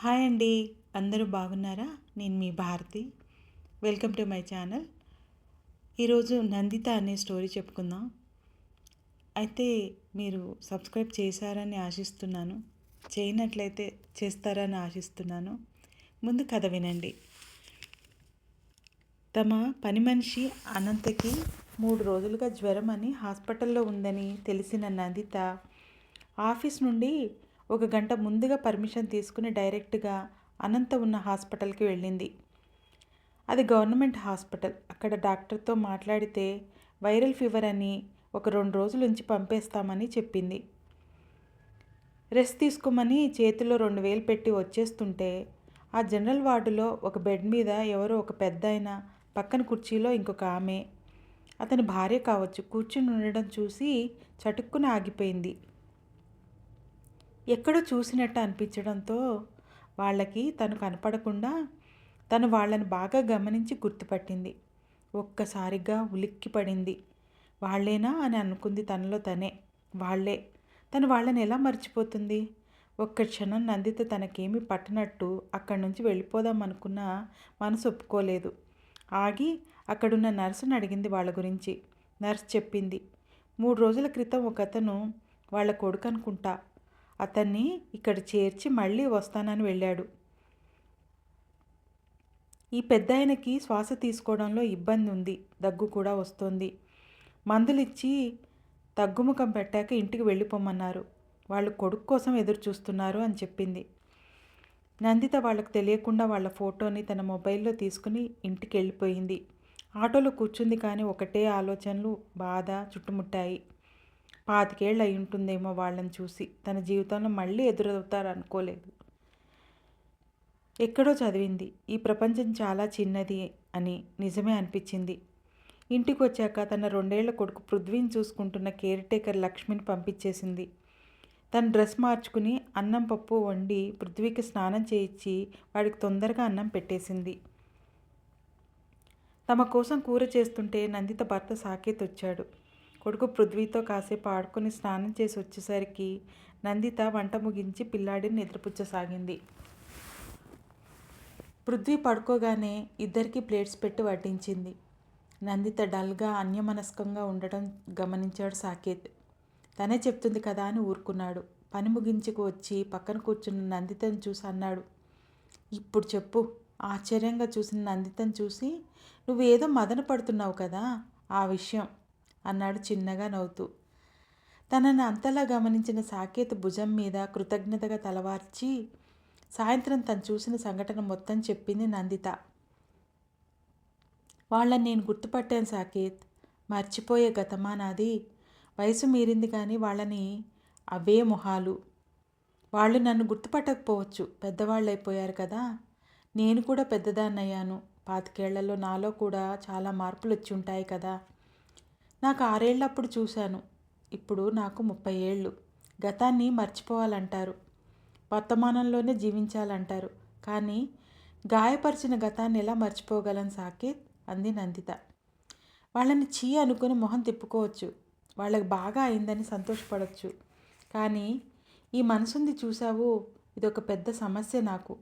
Hi అండి. అందరూ బాగున్నారా? నేను మీ Bharathi. Welcome to my channel. ఈరోజు నందిత అనే స్టోరీ చెప్పుకుందాం. అయితే మీరు సబ్స్క్రైబ్ చేశారని ఆశిస్తున్నాను. చేయనట్లయితే చేస్తారని ఆశిస్తున్నాను. ముందు కథ వినండి. తమ పని మనిషి అనంతకి మూడు రోజులుగా జ్వరం అని హాస్పిటల్లో ఉందని తెలిసిన నందిత ఆఫీస్ నుండి ఒక గంట ముందుగా పర్మిషన్ తీసుకుని డైరెక్ట్గా అనంత ఉన్న హాస్పిటల్కి వెళ్ళింది. అది గవర్నమెంట్ హాస్పిటల్. అక్కడ డాక్టర్తో మాట్లాడితే వైరల్ ఫీవర్ అని ఒక రెండు రోజుల నుంచి పంపేస్తామని చెప్పింది. రెస్ట్ తీసుకోమని చేతిలో రెండు వేలు పెట్టి వచ్చేస్తుంటే ఆ జనరల్ వార్డులో ఒక బెడ్ మీద ఎవరో ఒక పెద్ద ఆయన పక్కన కుర్చీలో ఇంకొక ఆమె. అతని భార్య కావచ్చు. కూర్చుని ఉండడం చూసి చటుక్కున ఆగిపోయింది. ఎక్కడో చూసినట్టు అనిపించడంతో వాళ్ళకి తను కనపడకుండా తను వాళ్ళని బాగా గమనించి గుర్తుపట్టింది. ఒక్కసారిగా ఉలిక్కి పడింది. వాళ్ళేనా అని అనుకుంది తనలో తనే. వాళ్ళే. తను వాళ్ళని ఎలా మర్చిపోతుంది? ఒక్క క్షణం నందిత తనకేమీ పట్టనట్టు అక్కడి నుంచి వెళ్ళిపోదాం అనుకున్న మనసు ఒప్పుకోలేదు. ఆగి అక్కడున్న నర్సును అడిగింది వాళ్ళ గురించి. నర్స్ చెప్పింది మూడు రోజుల క్రితం ఒక అతను వాళ్ళ కొడుకు అనుకుంటా. అతన్ని ఇక్కడ చేర్చి మళ్ళీ వస్తానని వెళ్ళాడు. ఈ పెద్ద ఆయనకి శ్వాస తీసుకోవడంలో ఇబ్బంది ఉంది. దగ్గు కూడా వస్తుంది. మందులు ఇచ్చి తగ్గుముఖం పెట్టాక ఇంటికి వెళ్ళిపోమన్నారు. వాళ్ళు కొడుకు కోసం ఎదురు చూస్తున్నారు అని చెప్పింది. నందిత వాళ్ళకు తెలియకుండా వాళ్ళ ఫోటోని తన మొబైల్లో తీసుకుని ఇంటికి వెళ్ళిపోయింది. ఆటోలో కూర్చుంది కానీ ఒకటే ఆలోచనలు బాధ చుట్టుముట్టాయి. పాతికేళ్ళు అయి ఉంటుందేమో వాళ్ళని చూసి. తన జీవితంలో మళ్ళీ ఎదురవుతారు అనుకోలేదు ఎక్కడో చదివింది. ఈ ప్రపంచం చాలా చిన్నది అని నిజమే అనిపించింది. ఇంటికి వచ్చాక తన రెండేళ్ళ కొడుకు పృథ్వీని చూసుకుంటున్న కేర్ టేకర్ లక్ష్మిని పంపించేసింది. తన డ్రెస్ మార్చుకుని అన్నం పప్పు వండి పృథ్వీకి స్నానం చేయించి వాడికి తొందరగా అన్నం పెట్టేసింది. తమ కోసం కూర చేస్తుంటే నందిత భర్త సాకేత్ వచ్చాడు కొడుకు పృథ్వీతో కాసేపు ఆడుకుని స్నానం చేసి వచ్చేసరికి నందిత వంట ముగించి పిల్లాడిని నిద్రపుచ్చసాగింది. పృథ్వీ పడుకోగానే ఇద్దరికి ప్లేట్స్ పెట్టి వడ్డించింది. నందిత డల్గా అన్యమనస్కంగా ఉండటం గమనించాడు సాకేత్. తనే చెప్తుంది కదా అని ఊరుకున్నాడు. పని ముగించుకు వచ్చి పక్కన కూర్చున్న నందితను చూసి అన్నాడు ఇప్పుడు చెప్పు. ఆశ్చర్యంగా చూసిన నందితను చూసి నువ్వు ఏదో మదన పడుతున్నావు కదా ఆ విషయం. అన్నాడు చిన్నగా నవ్వుతూ. తనని అంతలా గమనించిన సాకేత్ భుజం మీద కృతజ్ఞతగా తలవార్చి సాయంత్రం తను చూసిన సంఘటన మొత్తం చెప్పింది నందిత. వాళ్ళని నేను గుర్తుపట్టాను సాకేత్. మర్చిపోయే గతమా నాది. వయసు మీరింది కానీ వాళ్ళని అవే మొహాలు. వాళ్ళు నన్ను గుర్తుపట్టకపోవచ్చు. పెద్దవాళ్ళు అయిపోయారు కదా. నేను కూడా పెద్దదాన్నయ్యాను. పాతికేళ్ళలో నాలో కూడా చాలా మార్పులు వచ్చి ఉంటాయి కదా. నాకు ఆరేళ్ళప్పుడు చూశాను. ఇప్పుడు నాకు ముప్పై ఏళ్ళు. గతాన్ని మర్చిపోవాలంటారు. వర్తమానంలోనే జీవించాలంటారు. కానీ గాయపరిచిన గతాన్ని ఎలా మర్చిపోగలను సాకేత్? అంది నందిత. వాళ్ళని చీ అనుకుని మొహం తిప్పుకోవచ్చు. వాళ్ళకి బాగా అయిందని సంతోషపడవచ్చు కానీ ఈ మనసుంది చూసావు ఇదొక పెద్ద సమస్య నాకు.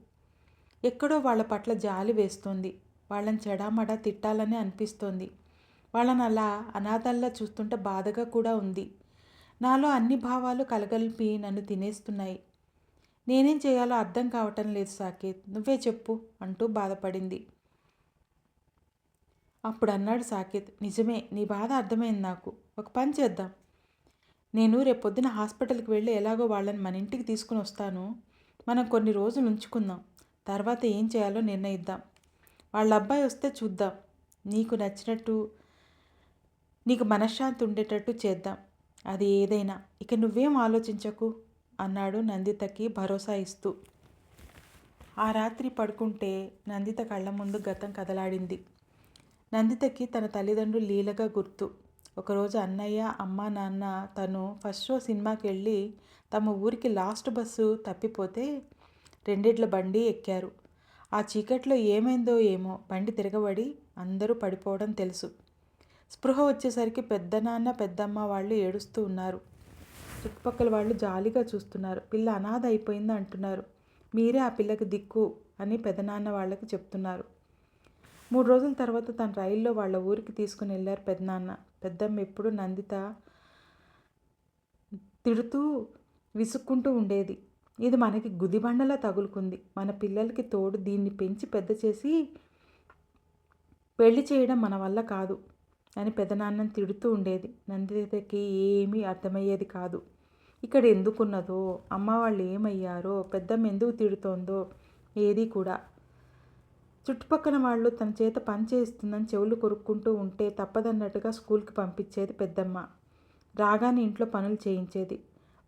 ఎక్కడో వాళ్ళ పట్ల జాలి వేస్తుంది. వాళ్ళని చెడామడా తిట్టాలని అనిపిస్తోంది. వాళ్ళని అలా అనాథల్లా చూస్తుంటే బాధగా కూడా ఉంది. నాలో అన్ని భావాలు కలగలిపి నన్ను తినేస్తున్నాయి. నేనేం చేయాలో అర్థం కావటం లేదు సాకేత్. నువ్వే చెప్పు అంటూ బాధపడింది. అప్పుడు అన్నాడు సాకేత్. నిజమే నీ బాధ అర్థమైంది నాకు. ఒక పని చేద్దాం. నేను రేపొద్దున హాస్పిటల్కి వెళ్ళి ఎలాగో వాళ్ళని మన ఇంటికి తీసుకుని వస్తాను. మనం కొన్ని రోజులు ఉంచుకుందాం. తర్వాత ఏం చేయాలో నిర్ణయిద్దాం. వాళ్ళ అబ్బాయి వస్తే చూద్దాం. నీకు నచ్చినట్టు నీకు మనశ్శాంతి ఉండేటట్టు చేద్దాం. అది ఏదైనా. ఇక నువ్వేం ఆలోచించకు అన్నాడు నందితకి భరోసా ఇస్తూ. ఆ రాత్రి పడుకుంటే నందిత కళ్ళ ముందు గతం కదలాడింది. నందితకి తన తల్లిదండ్రులు లీలగా గుర్తు. ఒకరోజు అన్నయ్య అమ్మ నాన్న తను ఫస్ట్ షో సినిమాకి వెళ్ళి తమ ఊరికి లాస్ట్ బస్సు తప్పిపోతే రెండిట్ల బండి ఎక్కారు. ఆ చీకట్లో ఏమైందో ఏమో బండి తిరగబడి అందరూ పడిపోవడం తెలుసు. స్పృహ వచ్చేసరికి పెద్దనాన్న పెద్దమ్మ వాళ్ళు ఏడుస్తూ ఉన్నారు. చుట్టుపక్కల వాళ్ళు జాలిగా చూస్తున్నారు. పిల్ల అనాథ అయిపోయింది అంటున్నారు. మీరే ఆ పిల్లకి దిక్కు అని పెదనాన్న వాళ్ళకి చెప్తున్నారు. మూడు రోజుల తర్వాత తన రైల్లో వాళ్ళ ఊరికి తీసుకుని వెళ్ళారు పెదనాన్న పెద్దమ్మ ఎప్పుడు నందిత తిడుతూ విసుక్కుంటూ ఉండేది. ఇది మనకి గుదిబండలా తగులుకుంది. మన పిల్లలకి తోడు దీన్ని పెంచి పెద్ద చేసి పెళ్ళి చేయడం మన వల్ల కాదు. అని పెదనాన్నని తిడుతూ ఉండేది. నందితకి ఏమీ అర్థమయ్యేది కాదు. ఇక్కడ ఎందుకున్నదో అమ్మ వాళ్ళు ఏమయ్యారో పెద్దమ్మ ఎందుకు తిడుతోందో ఏది కూడా. చుట్టుపక్కల వాళ్ళు తన చేత పని చేస్తుందని చెవులు కొరుక్కుంటూ ఉంటే తప్పదన్నట్టుగా స్కూల్కి పంపించేది పెద్దమ్మ. రాగానే ఇంట్లో పనులు చేయించేది.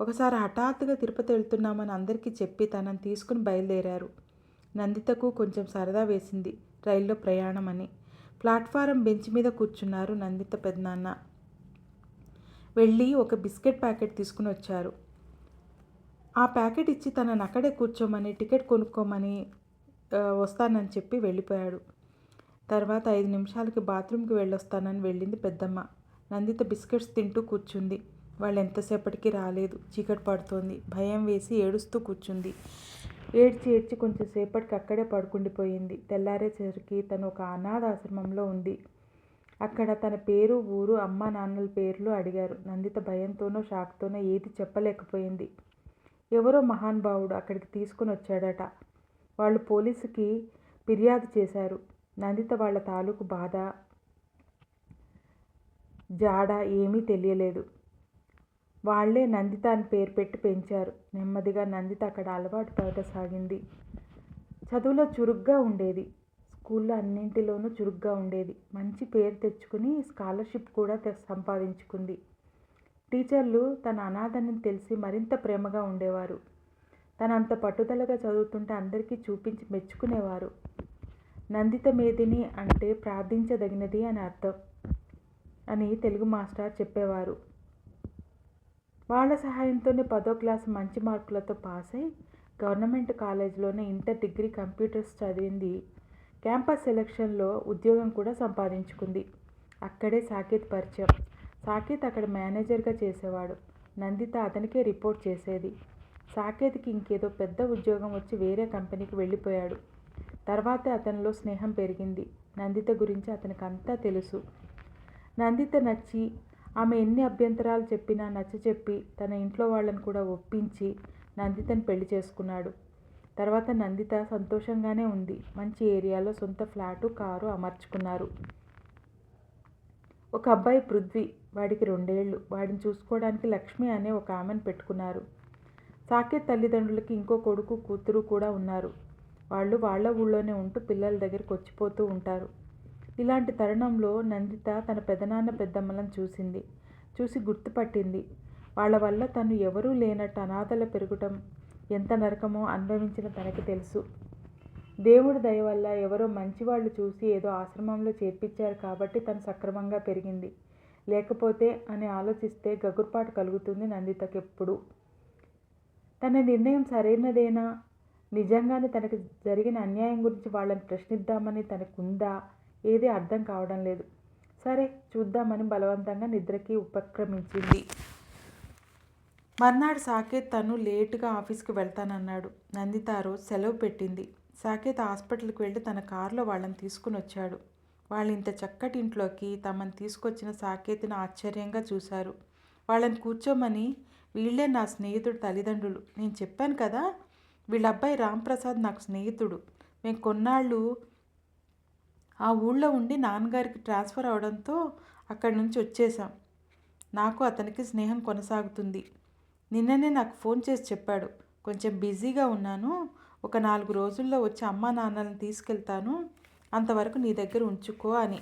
ఒకసారి హఠాత్తుగా తిరుపతి వెళ్తున్నామని అందరికీ చెప్పి తనని తీసుకుని బయలుదేరారు. నందితకు కొంచెం సరదా వేసింది రైల్లో ప్రయాణం అని ప్లాట్ఫారం బెంచ్ మీద కూర్చున్నారు నందిత పెద్దనాన్న. వెళ్ళి ఒక బిస్కెట్ ప్యాకెట్ తీసుకుని వచ్చారు. ఆ ప్యాకెట్ ఇచ్చి తనని అక్కడే కూర్చోమని టికెట్ కొనుక్కోమని వస్తానని చెప్పి వెళ్ళిపోయాడు. తర్వాత ఐదు నిమిషాలకి బాత్రూమ్కి వెళ్ళొస్తానని వెళ్ళింది పెద్దమ్మ. నందిత బిస్కెట్స్ తింటూ కూర్చుంది. వాళ్ళు ఎంతసేపటికి రాలేదు. చీకటి పడుతోంది. భయం వేసి ఏడుస్తూ కూర్చుంది. ఏడ్చి ఏడ్చి కొంచెం సేపటికి అక్కడే పడుకుండిపోయింది. తెల్లారేసరికి తను ఒక అనాథాశ్రమంలో ఉంది. అక్కడ తన పేరు ఊరు అమ్మ నాన్నల పేర్లు అడిగారు. నందిత భయంతోనో షాక్తోనో ఏది చెప్పలేకపోయింది. ఎవరో మహానుభావుడు అక్కడికి తీసుకుని వచ్చాడట. వాళ్ళు పోలీసుకి ఫిర్యాదు చేశారు. నందిత వాళ్ళ తాలూకు బాధ జాడ ఏమీ తెలియలేదు. వాళ్ళే నందిత అని పేరు పెట్టి పెంచారు. నెమ్మదిగా నందిత అక్కడ అలవాటు పడసాగింది. చదువులో చురుగ్గా ఉండేది. స్కూల్లో అన్నింటిలోనూ చురుగ్గా ఉండేది. మంచి పేరు తెచ్చుకుని స్కాలర్షిప్ కూడా సంపాదించుకుంది. టీచర్లు తన అనాథని తెలిసి మరింత ప్రేమగా ఉండేవారు. తన అంత పట్టుదలగా చదువుతుంటే అందరికీ చూపించి మెచ్చుకునేవారు. నందిత మేదిని అంటే ప్రార్థించదగినది అని అర్థం అని తెలుగు మాస్టర్ చెప్పేవారు. వాళ్ళ సహాయంతోనే పదో క్లాస్ మంచి మార్కులతో పాస్ అయి గవర్నమెంట్ కాలేజ్లోనే ఇంటర్ డిగ్రీ కంప్యూటర్స్ చదివింది. క్యాంపస్ సెలక్షన్లో ఉద్యోగం కూడా సంపాదించుకుంది. అక్కడే సాకేత్ పరిచయం. సాకేత్ అక్కడ మేనేజర్గా చేసేవాడు. నందిత అతనికే రిపోర్ట్ చేసేది. సాకేత్కి ఇంకేదో పెద్ద ఉద్యోగం వచ్చి వేరే కంపెనీకి వెళ్ళిపోయాడు. తర్వాత అతనిలో స్నేహం పెరిగింది. నందిత గురించి అతనికి అంతా తెలుసు. నందిత నచ్చి ఆమె ఎన్ని అభ్యంతరాలు చెప్పినా నచ్చ చెప్పి తన ఇంట్లో వాళ్ళని కూడా ఒప్పించి నందితను పెళ్ళి చేసుకున్నాడు. తర్వాత నందిత సంతోషంగానే ఉంది. మంచి ఏరియాలో సొంత ఫ్లాటు కారు అమర్చుకున్నారు. ఒక అబ్బాయి పృథ్వీ వాడికి రెండేళ్ళు వాడిని చూసుకోవడానికి లక్ష్మి అనే ఒక ఆమెను పెట్టుకున్నారు. సాకేత్ తల్లిదండ్రులకి ఇంకో కొడుకు కూతురు కూడా ఉన్నారు. వాళ్ళు వాళ్ళ ఊళ్ళోనే ఉంటూ పిల్లల దగ్గరికి వచ్చిపోతూ ఉంటారు. ఇలాంటి తరుణంలో నందిత తన పెదనాన్న పెద్దమ్మలను చూసింది. చూసి గుర్తుపట్టింది. వాళ్ళ వల్ల తను ఎవరూ లేనట్టు అనాథల పెరగటం ఎంత నరకమో అనుభవించిన తనకి తెలుసు. దేవుడి దయ వల్ల ఎవరో మంచివాళ్ళు చూసి ఏదో ఆశ్రమంలో చేర్పించారు కాబట్టి తను సక్రమంగా పెరిగింది. లేకపోతే అని ఆలోచిస్తే గగుర్పాటు కలుగుతుంది నందితకెప్పుడు. తన నిర్ణయం సరైనదేనా? నిజంగానే తనకి జరిగిన అన్యాయం గురించి వాళ్ళని ప్రశ్నిద్దామని తనకుందా? ఏది అర్థం కావడం లేదు. సరే చూద్దామని బలవంతంగా నిద్రకి ఉపక్రమించింది. మర్నాడు సాకేత్ తను లేటుగా ఆఫీస్కి వెళ్తానన్నాడు. నందిత రోజు సెలవు పెట్టింది. సాకేత్ హాస్పిటల్కి వెళ్ళి తన కారులో వాళ్ళని తీసుకుని వచ్చాడు. వాళ్ళు ఇంత చక్కటి ఇంట్లోకి తమని తీసుకొచ్చిన సాకేత్ని ఆశ్చర్యంగా చూశారు. వాళ్ళని కూర్చోమని వీళ్ళే నా స్నేహితుడు తల్లిదండ్రులు. నేను చెప్పాను కదా వీళ్ళ అబ్బాయి రాంప్రసాద్ నాకు స్నేహితుడు. మేము కొన్నాళ్ళు ఆ ఊళ్ళో ఉండి నాన్నగారికి ట్రాన్స్ఫర్ అవడంతో అక్కడి నుంచి వచ్చేసాం నాకు అతనికి స్నేహం కొనసాగుతుంది. నిన్ననే నాకు ఫోన్ చేసి చెప్పాడు. కొంచెం బిజీగా ఉన్నాను. ఒక నాలుగు రోజుల్లో వచ్చి అమ్మా నాన్నలను తీసుకెళ్తాను. అంతవరకు నీ దగ్గర ఉంచుకో అని.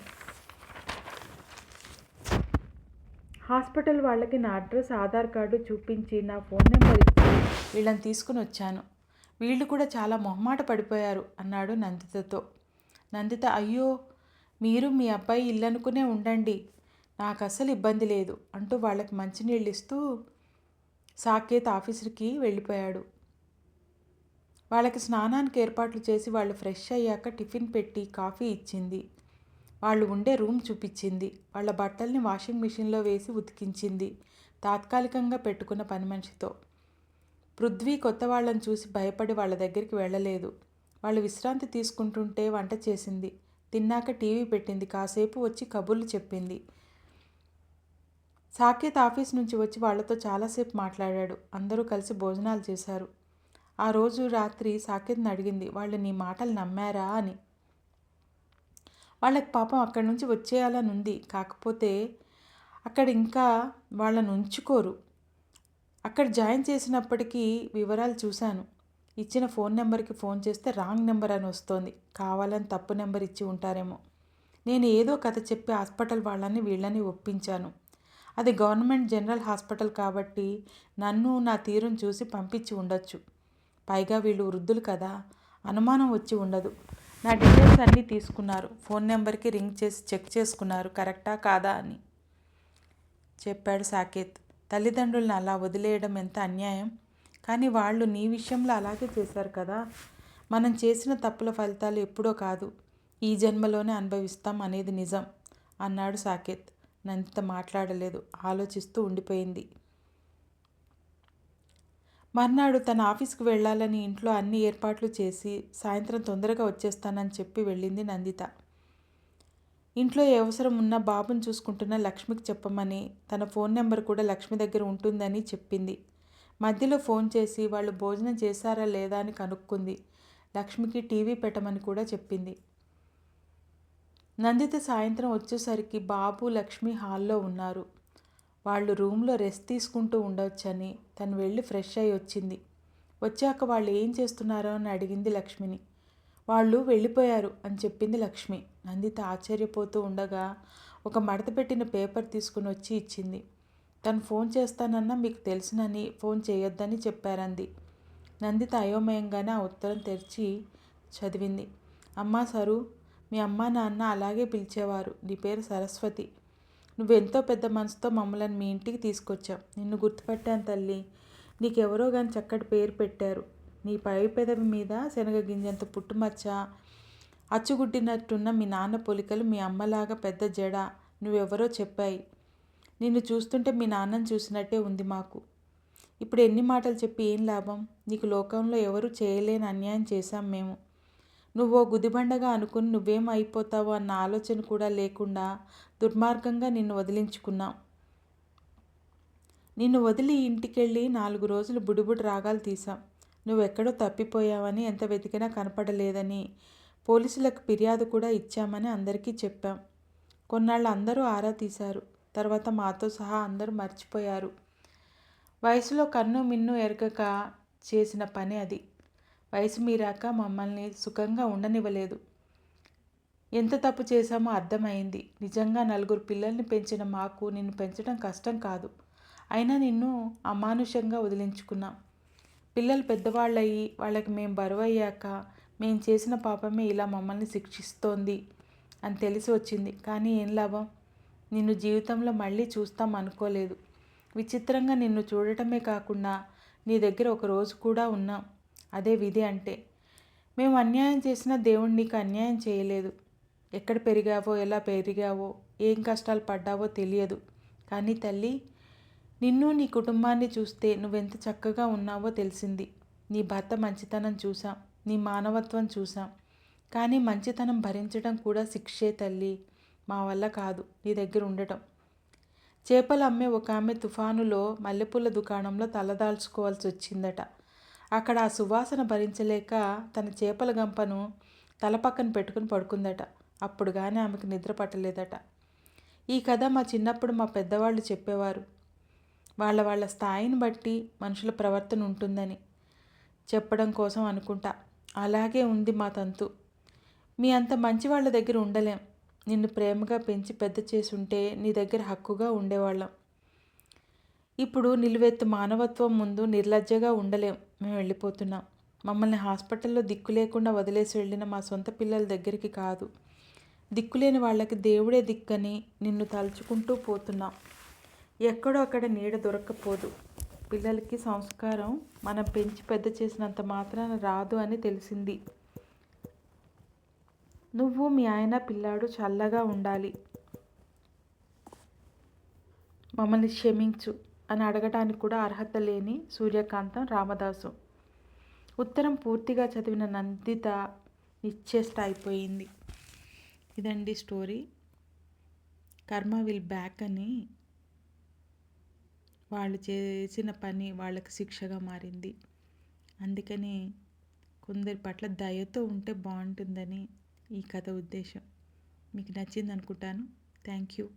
హాస్పిటల్ వాళ్ళకి నా అడ్రస్ ఆధార్ కార్డు చూపించి నా ఫోన్ నెంబర్ ఇచ్చి వీళ్ళని తీసుకుని వచ్చాను. వీళ్ళు కూడా చాలా మొహమాట పడిపోయారు అన్నాడు నందితతో. నందిత అయ్యో మీరు మీ అబ్బాయి ఇల్లు అనుకునే ఉండండి. నాకు అసలు ఇబ్బంది లేదు అంటూ వాళ్ళకి మంచినీళ్ళు ఇస్తూ సాకేత్ ఆఫీసుకి వెళ్ళిపోయాడు. వాళ్ళకి స్నానానికి ఏర్పాట్లు చేసి వాళ్ళు ఫ్రెష్ అయ్యాక టిఫిన్ పెట్టి కాఫీ ఇచ్చింది. వాళ్ళు ఉండే రూమ్ చూపించింది. వాళ్ళ బట్టల్ని వాషింగ్ మిషన్లో వేసి ఉతికించింది. తాత్కాలికంగా పెట్టుకున్న పని మనిషితో. పృథ్వీ కొత్త వాళ్ళని చూసి భయపడి వాళ్ళ దగ్గరికి వెళ్ళలేదు. వాళ్ళు విశ్రాంతి తీసుకుంటుంటే వంట చేసింది. తిన్నాక టీవీ పెట్టింది. కాసేపు వచ్చి కబుర్లు చెప్పింది. సాకేత్ ఆఫీస్ నుంచి వచ్చి వాళ్ళతో చాలాసేపు మాట్లాడాడు. అందరూ కలిసి భోజనాలు చేశారు. ఆ రోజు రాత్రి సాకేత్ని అడిగింది వాళ్ళు నీ మాటలు నమ్మారా? అని. వాళ్ళకి పాపం అక్కడి నుంచి వచ్చేయాలని ఉంది. కాకపోతే అక్కడ ఇంకా వాళ్ళని ఉంచుకోరు. అక్కడ జాయిన్ చేసినప్పటికీ వివరాలు చూశాను. ఇచ్చిన ఫోన్ నెంబర్కి ఫోన్ చేస్తే రాంగ్ నెంబర్ అని వస్తోంది. కావాలని తప్పు నెంబర్ ఇచ్చి ఉంటారేమో. నేను ఏదో కథ చెప్పి హాస్పిటల్ వాళ్ళని వీళ్ళని ఒప్పించాను. అది గవర్నమెంట్ జనరల్ హాస్పిటల్ కాబట్టి నన్ను నా తీరును చూసి పంపించి ఉండొచ్చు. పైగా వీళ్ళు వృద్ధులు కదా అనుమానం వచ్చి ఉండదు. నా డీటెయిల్స్ అన్నీ తీసుకున్నారు. ఫోన్ నెంబర్కి రింగ్ చేసి చెక్ చేసుకున్నారు. కరెక్టా కాదా అని. చెప్పాడు సాకేత్. తల్లిదండ్రులను అలా వదిలేయడం ఎంత అన్యాయం? కానీ వాళ్ళు నీ విషయంలో అలాగే చేశారు కదా. మనం చేసిన తప్పుల ఫలితాలు ఎప్పుడో కాదు ఈ జన్మలోనే అనుభవిస్తాం అనేది నిజం అన్నాడు సాకేత్. నందిత మాట్లాడలేదు ఆలోచిస్తూ ఉండిపోయింది. మర్నాడు తన ఆఫీస్కి వెళ్ళాలని ఇంట్లో అన్ని ఏర్పాట్లు చేసి సాయంత్రం తొందరగా వచ్చేస్తానని చెప్పి వెళ్ళింది నందిత. ఇంట్లో ఏ అవసరం ఉన్నా బాబుని చూసుకుంటున్న లక్ష్మికి చెప్పమని తన ఫోన్ నెంబర్ కూడా లక్ష్మి దగ్గర ఉంటుందని చెప్పింది. మధ్యలో ఫోన్ చేసి వాళ్ళు భోజనం చేశారా లేదా అని కనుక్కుంది. లక్ష్మికి టీవీ పెట్టమని కూడా చెప్పింది. నందిత సాయంత్రం వచ్చేసరికి బాబు లక్ష్మి హాల్లో ఉన్నారు. వాళ్ళు రూమ్లో రెస్ట్ తీసుకుంటూ ఉండవచ్చని తను వెళ్ళి ఫ్రెష్ అయి వచ్చింది. వచ్చాక వాళ్ళు ఏం చేస్తున్నారో అని అడిగింది లక్ష్మిని. వాళ్ళు వెళ్ళిపోయారు అని చెప్పింది లక్ష్మి. నందిత ఆశ్చర్యపోతూ ఉండగా ఒక మడత పెట్టిన పేపర్ తీసుకుని వచ్చి ఇచ్చింది. తను ఫోన్ చేస్తానన్నా మీకు తెలుసునని ఫోన్ చేయొద్దని చెప్పారంది. నందిత అయోమయంగానే ఆ ఉత్తరం తెరిచి చదివింది. అమ్మా సరు మీ అమ్మ నాన్న అలాగే పిలిచేవారు. నీ పేరు సరస్వతి. నువ్వెంతో పెద్ద మనసుతో మమ్మల్ని మీ ఇంటికి తీసుకొచ్చావు. నిన్ను గుర్తుపెట్టాను తల్లి. నీకెవరో కానీ చక్కటి పేరు పెట్టారు. నీ పై పెదవి మీద శనగ గింజంత పుట్టుమచ్చ అచ్చుగుడ్డినట్టున్న మీ నాన్న పొలికలు మీ అమ్మలాగా పెద్ద జడ నువ్వెవరో చెప్పాయి. నిన్ను చూస్తుంటే మీ నాన్నని చూసినట్టే ఉంది మాకు. ఇప్పుడు ఎన్ని మాటలు చెప్పి ఏం లాభం? నీకు లోకంలో ఎవరు చేయలేని అన్యాయం చేశాం మేము. నువ్వో గుదిబండగా అనుకుని నువ్వేం అయిపోతావు అన్న ఆలోచన కూడా లేకుండా దుర్మార్గంగా నిన్ను వదిలించుకున్నాం. నిన్ను వదిలి ఇంటికెళ్ళి నాలుగు రోజులు బుడిబుడి రాగాలు తీసాం నువ్వెక్కడో తప్పిపోయావని ఎంత వెతికినా కనపడలేదని పోలీసులకు ఫిర్యాదు కూడా ఇచ్చామని అందరికీ చెప్పాం. కొన్నాళ్ళు అందరూ ఆరా తీశారు. తర్వాత మాతో సహా అందరూ మర్చిపోయారు. వయసులో కన్ను మిన్ను ఎరగక చేసిన పని అది. వయసు మీరాక మమ్మల్ని సుఖంగా ఉండనివ్వలేదు. ఎంత తప్పు చేశామో అర్థమైంది. నిజంగా నలుగురు పిల్లల్ని పెంచిన మాకు నిన్ను పెంచడం కష్టం కాదు. అయినా నిన్ను అమానుషంగా వదిలించుకున్నాం. పిల్లలు పెద్దవాళ్ళయి వాళ్ళకి మేము బరువయ్యాక మేము చేసిన పాపమే ఇలా మమ్మల్ని శిక్షిస్తోంది అని తెలిసి వచ్చింది. కానీ ఏం లాభం? నిన్ను జీవితంలో మళ్ళీ చూస్తాం అనుకోలేదు. విచిత్రంగా నిన్ను చూడటమే కాకుండా నీ దగ్గర ఒక రోజు కూడా ఉన్నాం. అదే విధి అంటే మేము అన్యాయం చేసినా దేవుడు నీకు అన్యాయం చేయలేదు. ఎక్కడ పెరిగావో ఎలా పెరిగావో ఏం కష్టాలు పడ్డావో తెలియదు. కానీ తల్లి నిన్ను నీ కుటుంబాన్ని చూస్తే నువ్వెంత చక్కగా ఉన్నావో తెలిసింది. నీ భర్త మంచితనం చూసాం నీ మానవత్వం చూసాం కానీ మంచితనం భరించడం కూడా శిక్షే తల్లి. మా వల్ల కాదు నీ దగ్గర ఉండటం. చేపలు అమ్మే ఒక ఆమె తుఫానులో మల్లెపూల దుకాణంలో తలదాల్చుకోవాల్సి వచ్చిందట. అక్కడ ఆ సువాసన భరించలేక తన చేపల గంపను తల పక్కన పెట్టుకుని పడుకుందట. అప్పుడు కానీ ఆమెకు నిద్ర పట్టలేదట. ఈ కథ మా చిన్నప్పుడు మా పెద్దవాళ్ళు చెప్పేవారు. వాళ్ళ వాళ్ళ స్థాయిని బట్టి మనుషుల ప్రవర్తన ఉంటుందని చెప్పడం కోసం అనుకుంటా. అలాగే ఉంది మా తంతు. మీ అంత మంచి వాళ్ళ దగ్గర ఉండలేం. నిన్ను ప్రేమగా పెంచి పెద్ద చేసుంటే నీ దగ్గర హక్కుగా ఉండేవాళ్ళం. ఇప్పుడు నిలువెత్తు మానవత్వం ముందు నిర్లజ్జగా ఉండలేం. మేము వెళ్ళిపోతున్నాం. మమ్మల్ని హాస్పిటల్లో దిక్కు లేకుండా వదిలేసి వెళ్ళిన మా సొంత పిల్లల దగ్గరికి కాదు. దిక్కులేని వాళ్ళకి దేవుడే దిక్కని నిన్ను తలుచుకుంటూ పోతున్నాం. ఎక్కడో అక్కడ నీడ దొరక్కపోదు. పిల్లలకి సంస్కారం మనం పెంచి పెద్ద చేసినంత మాత్రాన రాదు అని తెలిసింది. నువ్వు మీ ఆయన పిల్లాడు చల్లగా ఉండాలి. మమ్మల్ని క్షమించు అని అడగటానికి కూడా అర్హత లేని సూర్యకాంతం రామదాసు. ఉత్తరం పూర్తిగా చదివిన నందిత నిశ్చేష్ట అయిపోయింది ఇదండి స్టోరీ. కర్మ విల్ బ్యాక్ అని వాళ్ళు చేసిన పని వాళ్ళకి శిక్షగా మారింది. అందుకని కొందరి పట్ల దయతో ఉంటే బాగుంటుందని ఈ కథ ఉద్దేశం. మీకు నచ్చింది అనుకుంటాను థ్యాంక్ యూ.